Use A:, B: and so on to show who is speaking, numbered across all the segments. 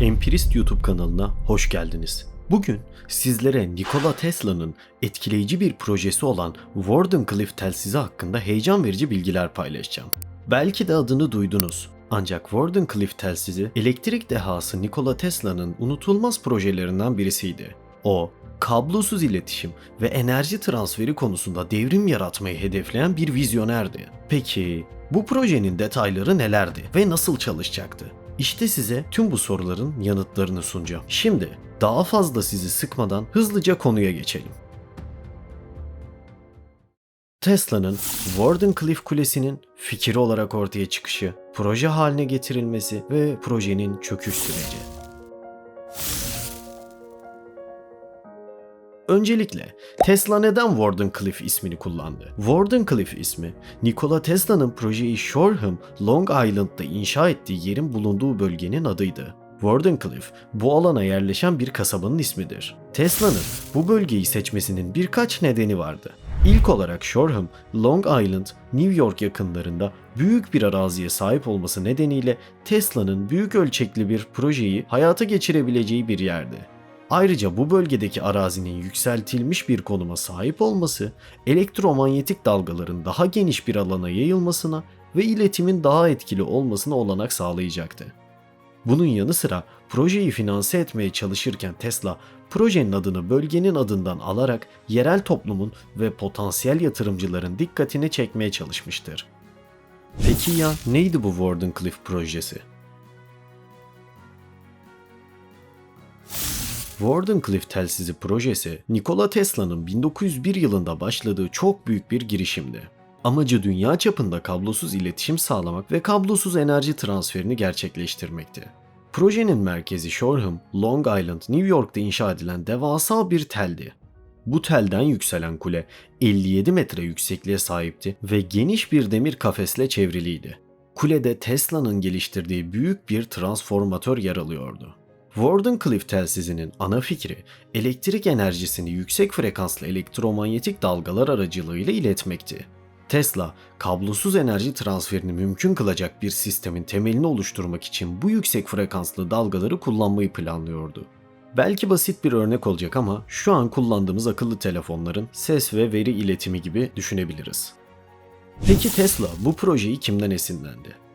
A: Empirist YouTube kanalına hoş geldiniz. Bugün sizlere Nikola Tesla'nın etkileyici bir projesi olan Wardenclyffe telsizi hakkında heyecan verici bilgiler paylaşacağım. Belki de adını duydunuz. Ancak Wardenclyffe telsizi elektrik dehası Nikola Tesla'nın unutulmaz projelerinden birisiydi. O, kablosuz iletişim ve enerji transferi konusunda devrim yaratmayı hedefleyen bir vizyonerdi. Peki bu projenin detayları nelerdi ve nasıl çalışacaktı? İşte size tüm bu soruların yanıtlarını sunacağım. Şimdi daha fazla sizi sıkmadan hızlıca konuya geçelim. Tesla'nın Wardenclyffe Kulesi'nin fikir olarak ortaya çıkışı, proje haline getirilmesi ve projenin çöküş süreci. Öncelikle Tesla neden Wardenclyffe ismini kullandı? Wardenclyffe ismi Nikola Tesla'nın projeyi Shoreham, Long Island'da inşa ettiği yerin bulunduğu bölgenin adıydı. Wardenclyffe bu alana yerleşen bir kasabanın ismidir. Tesla'nın bu bölgeyi seçmesinin birkaç nedeni vardı. İlk olarak Shoreham, Long Island, New York yakınlarında büyük bir araziye sahip olması nedeniyle Tesla'nın büyük ölçekli bir projeyi hayata geçirebileceği bir yerdi. Ayrıca bu bölgedeki arazinin yükseltilmiş bir konuma sahip olması, elektromanyetik dalgaların daha geniş bir alana yayılmasına ve iletimin daha etkili olmasına olanak sağlayacaktı. Bunun yanı sıra projeyi finanse etmeye çalışırken Tesla, projenin adını bölgenin adından alarak yerel toplumun ve potansiyel yatırımcıların dikkatini çekmeye çalışmıştır. Peki ya neydi bu Wardenclyffe projesi? Wardenclyffe telsizi projesi Nikola Tesla'nın 1901 yılında başladığı çok büyük bir girişimdi. Amacı dünya çapında kablosuz iletişim sağlamak ve kablosuz enerji transferini gerçekleştirmekti. Projenin merkezi Shoreham, Long Island, New York'ta inşa edilen devasa bir teldi. Bu telden yükselen kule 57 metre yüksekliğe sahipti ve geniş bir demir kafesle çevriliydi. Kulede Tesla'nın geliştirdiği büyük bir transformatör yer alıyordu. Wardenclyffe telsizinin ana fikri elektrik enerjisini yüksek frekanslı elektromanyetik dalgalar aracılığıyla iletmekti. Tesla, kablosuz enerji transferini mümkün kılacak bir sistemin temelini oluşturmak için bu yüksek frekanslı dalgaları kullanmayı planlıyordu. Belki basit bir örnek olacak ama şu an kullandığımız akıllı telefonların ses ve veri iletimi gibi düşünebiliriz. Peki Tesla bu projeyi kimden esinlendi?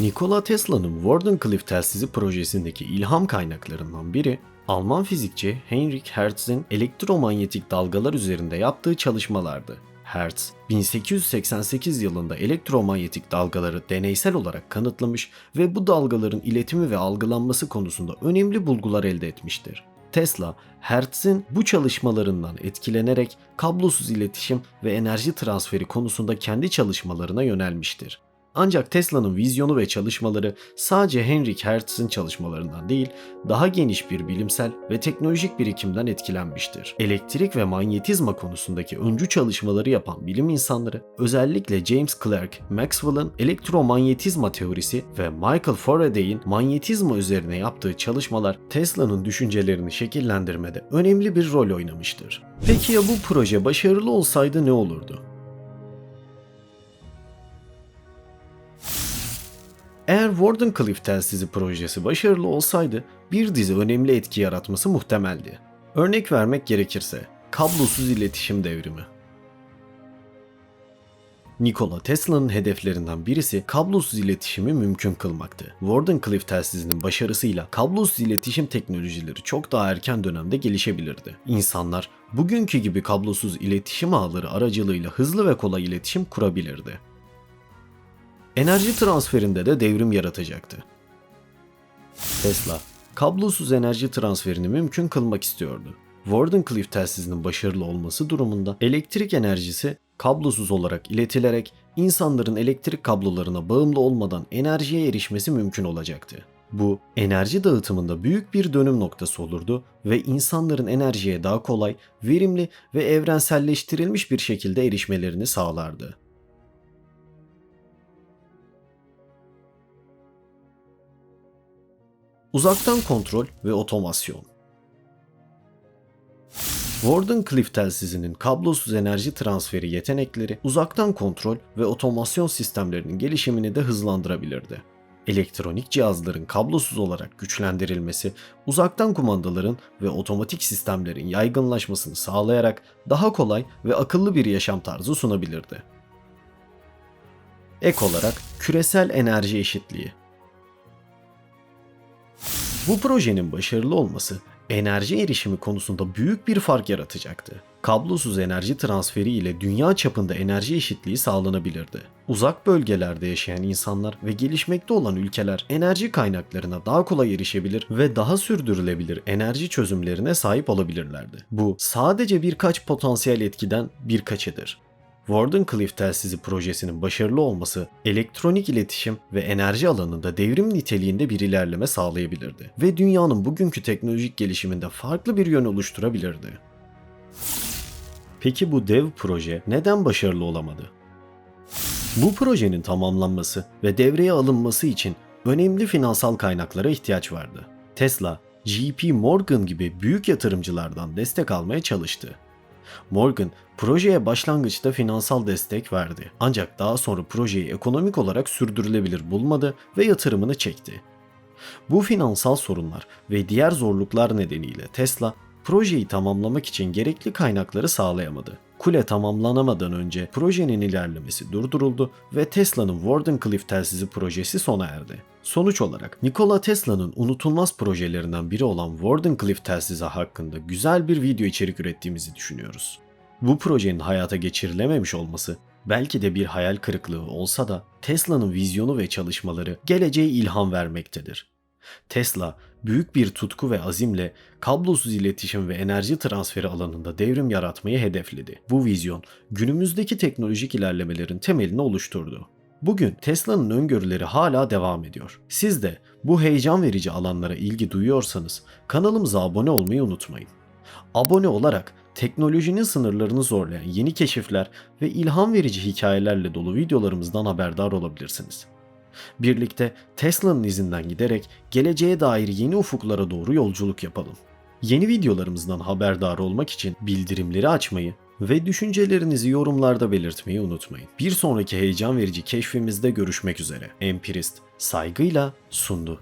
A: Nikola Tesla'nın Wardenclyffe telsizi projesindeki ilham kaynaklarından biri Alman fizikçi Heinrich Hertz'in elektromanyetik dalgalar üzerinde yaptığı çalışmalardı. Hertz, 1888 yılında elektromanyetik dalgaları deneysel olarak kanıtlamış ve bu dalgaların iletimi ve algılanması konusunda önemli bulgular elde etmiştir. Tesla, Hertz'in bu çalışmalarından etkilenerek kablosuz iletişim ve enerji transferi konusunda kendi çalışmalarına yönelmiştir. Ancak Tesla'nın vizyonu ve çalışmaları sadece Heinrich Hertz'in çalışmalarından değil, daha geniş bir bilimsel ve teknolojik birikimden etkilenmiştir. Elektrik ve manyetizma konusundaki öncü çalışmaları yapan bilim insanları, özellikle James Clerk, Maxwell'ın elektromanyetizma teorisi ve Michael Faraday'in manyetizma üzerine yaptığı çalışmalar Tesla'nın düşüncelerini şekillendirmede önemli bir rol oynamıştır. Peki ya bu proje başarılı olsaydı ne olurdu? Eğer Wardenclyffe telsizi projesi başarılı olsaydı bir dizi önemli etki yaratması muhtemeldi. Örnek vermek gerekirse kablosuz iletişim devrimi. Nikola Tesla'nın hedeflerinden birisi kablosuz iletişimi mümkün kılmaktı. Wardenclyffe telsizinin başarısıyla kablosuz iletişim teknolojileri çok daha erken dönemde gelişebilirdi. İnsanlar bugünkü gibi kablosuz iletişim ağları aracılığıyla hızlı ve kolay iletişim kurabilirdi enerji transferinde de devrim yaratacaktı. Tesla, kablosuz enerji transferini mümkün kılmak istiyordu. Wardenclyffe telsizinin başarılı olması durumunda elektrik enerjisi kablosuz olarak iletilerek insanların elektrik kablolarına bağımlı olmadan enerjiye erişmesi mümkün olacaktı. Bu enerji dağıtımında büyük bir dönüm noktası olurdu ve insanların enerjiye daha kolay, verimli ve evrenselleştirilmiş bir şekilde erişmelerini sağlardı. Uzaktan kontrol ve otomasyon. Wardenclyffe telsizinin kablosuz enerji transferi yetenekleri uzaktan kontrol ve otomasyon sistemlerinin gelişimini de hızlandırabilirdi. Elektronik cihazların kablosuz olarak güçlendirilmesi, uzaktan kumandaların ve otomatik sistemlerin yaygınlaşmasını sağlayarak daha kolay ve akıllı bir yaşam tarzı sunabilirdi. Ek olarak küresel enerji eşitliği. Bu projenin başarılı olması enerji erişimi konusunda büyük bir fark yaratacaktı. Kablosuz enerji transferi ile dünya çapında enerji eşitliği sağlanabilirdi. Uzak bölgelerde yaşayan insanlar ve gelişmekte olan ülkeler enerji kaynaklarına daha kolay erişebilir ve daha sürdürülebilir enerji çözümlerine sahip olabilirlerdi. Bu sadece birkaç potansiyel etkiden birkaçıdır. Wardenclyffe telsizi projesinin başarılı olması, elektronik iletişim ve enerji alanında devrim niteliğinde bir ilerleme sağlayabilirdi ve dünyanın bugünkü teknolojik gelişiminde farklı bir yön oluşturabilirdi. Peki bu dev proje neden başarılı olamadı? Bu projenin tamamlanması ve devreye alınması için önemli finansal kaynaklara ihtiyaç vardı. Tesla, JP Morgan gibi büyük yatırımcılardan destek almaya çalıştı. Morgan projeye başlangıçta finansal destek verdi. Ancak daha sonra projeyi ekonomik olarak sürdürülebilir bulmadı ve yatırımını çekti. Bu finansal sorunlar ve diğer zorluklar nedeniyle Tesla projeyi tamamlamak için gerekli kaynakları sağlayamadı. Kule tamamlanamadan önce projenin ilerlemesi durduruldu ve Tesla'nın Wardenclyffe telsizi projesi sona erdi. Sonuç olarak Nikola Tesla'nın unutulmaz projelerinden biri olan Wardenclyffe telsizi hakkında güzel bir video içerik ürettiğimizi düşünüyoruz. Bu projenin hayata geçirilememiş olması belki de bir hayal kırıklığı olsa da Tesla'nın vizyonu ve çalışmaları geleceğe ilham vermektedir. Tesla büyük bir tutku ve azimle kablosuz iletişim ve enerji transferi alanında devrim yaratmayı hedefledi. Bu vizyon günümüzdeki teknolojik ilerlemelerin temelini oluşturdu. Bugün Tesla'nın öngörüleri hala devam ediyor. Siz de bu heyecan verici alanlara ilgi duyuyorsanız kanalımıza abone olmayı unutmayın. Abone olarak teknolojinin sınırlarını zorlayan yeni keşifler ve ilham verici hikayelerle dolu videolarımızdan haberdar olabilirsiniz. Birlikte Tesla'nın izinden giderek geleceğe dair yeni ufuklara doğru yolculuk yapalım. Yeni videolarımızdan haberdar olmak için bildirimleri açmayı ve düşüncelerinizi yorumlarda belirtmeyi unutmayın. Bir sonraki heyecan verici keşfimizde görüşmek üzere. Empirist saygıyla sundu.